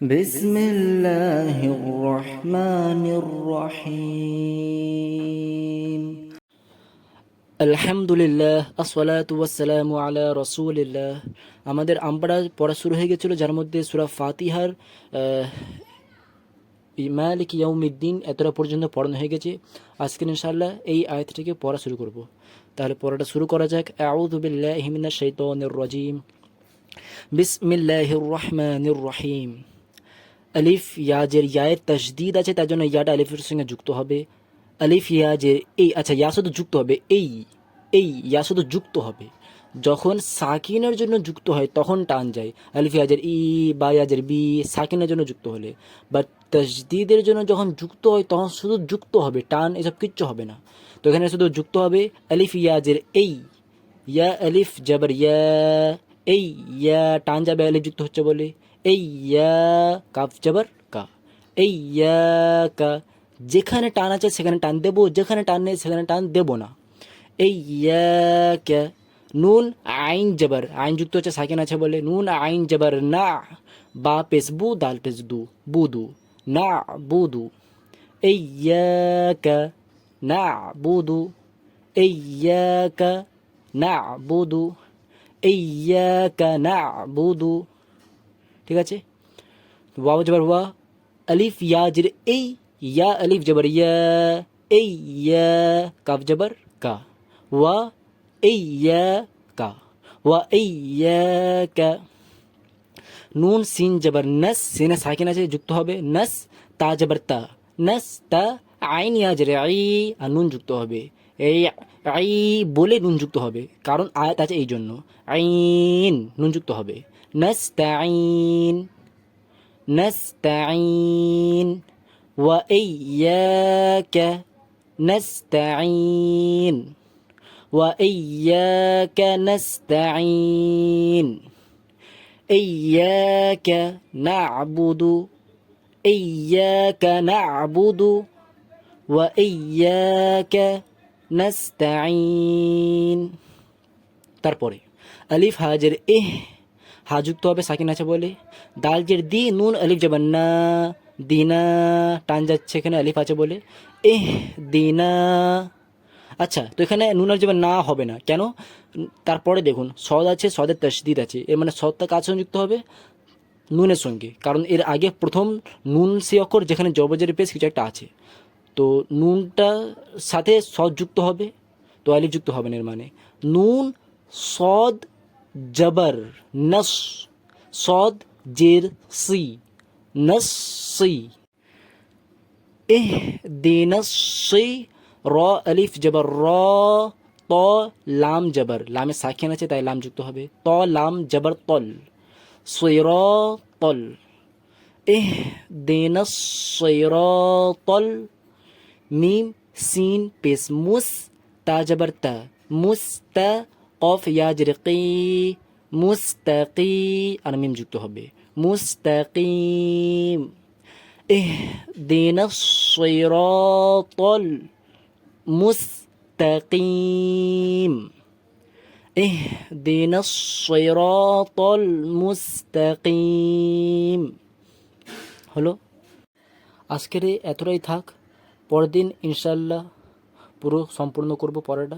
بسم الله الرحمن الرحيم আলহামদুলিল্লাহ আসসালাতু ওয়াসসালামু আলা রাসূলিল্লাহ আমাদের আমপাড়া পড়া শুরু হয়ে গেছিল যার মধ্যে সূরা ফাতিহার আহ, মালিক ইয়াউমিদ্দিন এতটা পর্যন্ত পড়ানো হয়ে গেছে আজকে ইনশাআল্লাহ এই আয়াতটিকে পড়া শুরু করব তাহলে পড়াটা শুরু করা যাক আউযু বিল্লাহি মিনাশ শাইতানির রাজিম বিসমিল্লাহির রহমানির রহিম আলিফ ইয়াজের ইয়ায়ের তসদিদ আছে তার জন্য ইয়াটা আলিফের সঙ্গে যুক্ত হবে আলিফ ইয়াজের এই আচ্ছা ইয়া শুধু যুক্ত হবে এই এই ইয়া শুধু যুক্ত হবে যখন সাকিনের জন্য যুক্ত হয় তখন টান যায় আলিফ ইয়াজের ই বা ইয়াজের বি সাকিনের জন্য যুক্ত হলে বাট তসদিদের জন্য যখন যুক্ত হয় তখন শুধু যুক্ত হবে টান এসব কিচ্ছু হবে না তো এখানে শুধু যুক্ত হবে আলিফ ইয়াজের এই ইয়া আলিফ জবর ইয়া এই ইয়া টান যাবে আলিফ যুক্ত হচ্ছে বলে ইয়া কাফ জবর কা। ইয়া কা, যেখানে টান আছে সেখানে টান দেবো, যেখানে টান নেই সেখানে টান দেবো না। ইয়া কে, নুন, আইন, জবর। আইন যুক্ত হচ্ছে সাকিন আছে বলে। নুন, আইন, জবর, না। বা পেস বু দাল পেস দু বুদু, না, বুদু। ইয়া না, বুদু। ইয়া না, বুদু। ইয়্যাকা না'বুদু ঠিক আছে? ওয়াও জবর ওয়া আলিফ ইয়া জের এই ইয়া আলিফ জবর ইয়া এই ইয়া কাফ জবর কা ওয়া এই ইয়া কা ওয়া এই ইয়া কা নুন সিন জবর নস সিনে সাকিন আছে, যুক্ত হবে নস তা জবর তা নস তা আইন ইয়া জের আই আর নুন যুক্ত হবে। এই আই বলে নুন যুক্ত হবে, কারণ আয়াত আছে এই জন্য। আইন নুন যুক্ত হবে। نستعين. نستعين. وإياك نستعين. وإياك نستعين. إياك نعبد. إياك نعبد. وإياك نستعين. تربوري. ألف هاجر إيه. হা যুক্ত হবে, সাকিন আছে বলে। দাল জের দি নুন আলিফ যাবেন না, দিনা, টান যাচ্ছে এখানে আলিফ আছে বলে। এহ, দিনা। আচ্ছা তো এখানে নুন যাবেন না হবে না। কেন? তারপরে দেখুন সদ আছে সদের তসদিদ আছে। এর মানে সদটা কাজ সঙ্গে যুক্ত হবে? নুনের সঙ্গে। কারণ এর আগে প্রথম নুন সে অক্ষর যেখানে জবজের পেশ কিছু একটা আছে। তো নুনটা সাথে সদ যুক্ত হবে, তো আলিফ যুক্ত হবে না এর মানে। নুন সদ জবর, নস, সদ, জের, সি, নস, সি। এহ দিনসি র, আলিফ, জবর, র, ত, লাম, জবর। লামে সাকিন আছে, তাই লাম যুক্ত হবে। ত, লাম, জবর, তল। সৈর তল। এহ দিনসিরতল মিম, সিন, পেস, মুস, তা, জবর, তা। মুস্তা কফ ইয়াজরিকি মুস্তাকি আর মিম যুক্ত হবে মুস্তাকিম اهدنا الصراط المستقيم اهدنا الصراط المستقيم হলো আজকের এই এতটাই থাক পরের দিন ইনশাল্লাহ পুরো সম্পূর্ণ করব পড়াটা